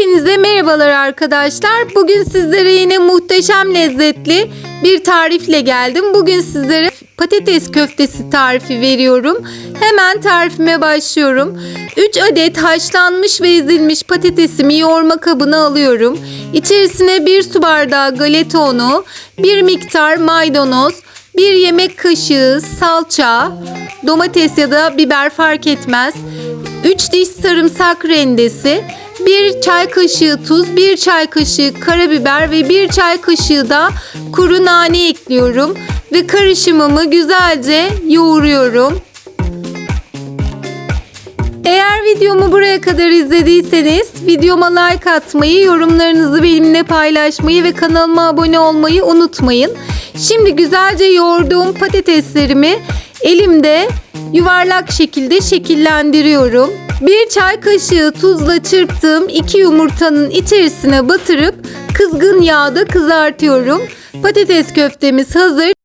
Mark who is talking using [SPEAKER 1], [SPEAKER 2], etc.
[SPEAKER 1] Hepinize merhabalar arkadaşlar. Bugün sizlere yine muhteşem lezzetli bir tarifle geldim. Bugün sizlere patates köftesi tarifi veriyorum. Hemen tarifime başlıyorum. 3 adet haşlanmış ve ezilmiş patatesimi yoğurma kabına alıyorum. İçerisine 1 su bardağı galeta unu, 1 miktar maydanoz, 1 yemek kaşığı salça, domates ya da biber fark etmez. 3 diş sarımsak rendesi, 1 çay kaşığı tuz, 1 çay kaşığı karabiber ve 1 çay kaşığı da kuru nane ekliyorum ve karışımımı güzelce yoğuruyorum. Eğer videomu buraya kadar izlediyseniz videoma like atmayı, yorumlarınızı benimle paylaşmayı ve kanalıma abone olmayı unutmayın. Şimdi güzelce yoğurduğum patateslerimi elimde yuvarlak şekilde şekillendiriyorum. Bir çay kaşığı tuzla çırptığım iki yumurtanın içerisine batırıp kızgın yağda kızartıyorum. Patates köftemiz hazır.